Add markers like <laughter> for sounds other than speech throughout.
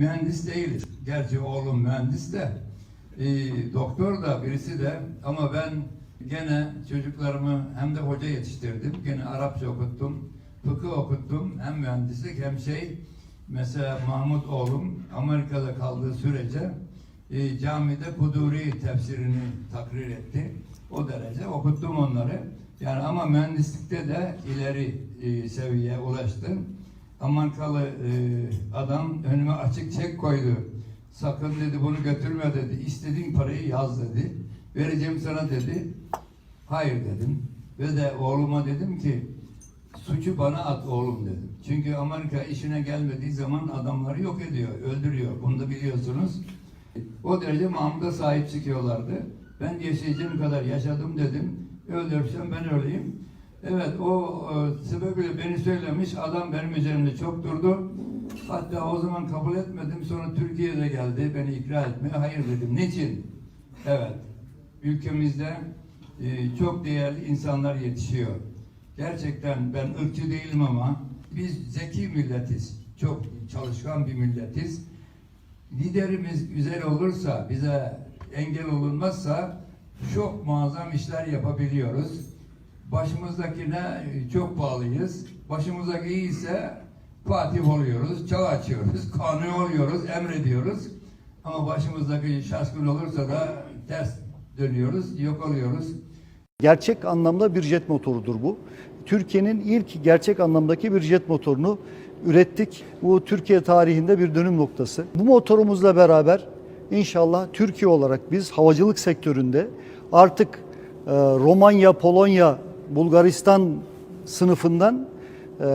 mühendis değiliz. Gerçi oğlum mühendis de, e, doktor da birisi de ama ben gene çocuklarımı hem de hoca yetiştirdim. Gene Arapça okuttum, fıkıh okuttum. Hem mühendislik hem şey. Mesela Mahmut oğlum Amerika'da kaldığı sürece e, camide Kuduri tefsirini takrir etti. O derece okuttum onları. Yani ama mühendislikte de ileri e, seviyeye ulaştım. Amerikalı e, adam önüme açık çek koydu. Sakın dedi bunu götürme dedi. İstediğin parayı yaz dedi. Vereceğim sana dedi. Hayır dedim. Ve de oğluma dedim ki suçu bana at oğlum dedim. Çünkü Amerika işine gelmediği zaman adamları yok ediyor, öldürüyor. Bunu da biliyorsunuz. O derece Mahmut'a sahip çıkıyorlardı. Ben yaşayacağım kadar yaşadım dedim. Öldürsem ben öleyim. Evet o e, sebebiyle beni söylemiş. Adam benim üzerimde çok durdu. Hatta o zaman kabul etmedim. Sonra Türkiye'de geldi beni ikna etmeye. Hayır dedim. Niçin? Evet. Ülkemizde e, çok değerli insanlar yetişiyor. Gerçekten ben ırkçı değilim ama biz zeki milletiz. Çok çalışkan bir milletiz. Liderimiz güzel olursa, bize engel olunmazsa çok muazzam işler yapabiliyoruz. Başımızdakine çok bağlıyız. Başımızdaki iyiyse Fatih oluyoruz, çağ açıyoruz, <laughs> kanun oluyoruz, emrediyoruz. Ama başımızdaki şaşkın olursa da ters dönüyoruz, yok oluyoruz. Gerçek anlamda bir jet motorudur bu. Türkiye'nin ilk gerçek anlamdaki bir jet motorunu ürettik. Bu Türkiye tarihinde bir dönüm noktası. Bu motorumuzla beraber inşallah Türkiye olarak biz havacılık sektöründe artık e, Romanya, Polonya, Bulgaristan sınıfından e,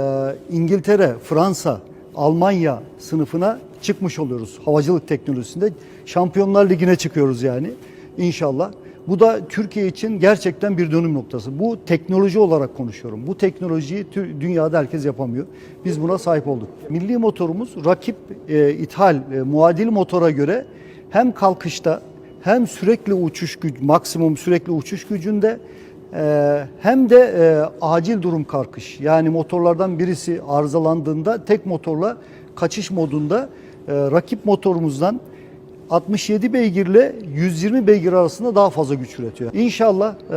İngiltere, Fransa, Almanya sınıfına çıkmış oluyoruz. Havacılık teknolojisinde Şampiyonlar Ligi'ne çıkıyoruz yani inşallah. Bu da Türkiye için gerçekten bir dönüm noktası. Bu teknoloji olarak konuşuyorum. Bu teknolojiyi dünyada herkes yapamıyor. Biz buna sahip olduk. Milli motorumuz rakip e, ithal, e, muadil motora göre hem kalkışta hem sürekli uçuş gücü, maksimum sürekli uçuş gücünde hem de e, acil durum kalkış. Yani motorlardan birisi arızalandığında tek motorla kaçış modunda e, rakip motorumuzdan 67 beygirle 120 beygir arasında daha fazla güç üretiyor. İnşallah e,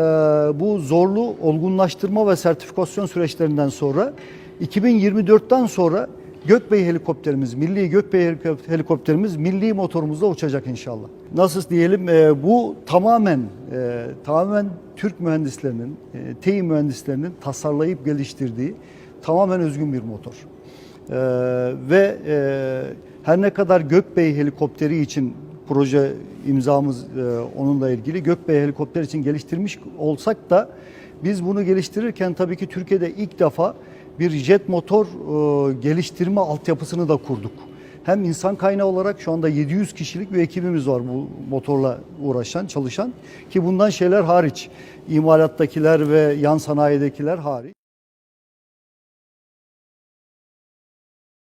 bu zorlu olgunlaştırma ve sertifikasyon süreçlerinden sonra 2024'ten sonra Gökbey helikopterimiz, milli Gökbey helikop- helikopterimiz milli motorumuzla uçacak inşallah. Nasıl diyelim e, bu tamamen e, tamamen Türk mühendislerinin, e, TEİ mühendislerinin tasarlayıp geliştirdiği tamamen özgün bir motor. Ee, ve e, her ne kadar Gökbey helikopteri için proje imzamız e, onunla ilgili Gökbey helikopter için geliştirmiş olsak da biz bunu geliştirirken tabii ki Türkiye'de ilk defa bir jet motor e, geliştirme altyapısını da kurduk. Hem insan kaynağı olarak şu anda 700 kişilik bir ekibimiz var bu motorla uğraşan, çalışan ki bundan şeyler hariç, imalattakiler ve yan sanayidekiler hariç.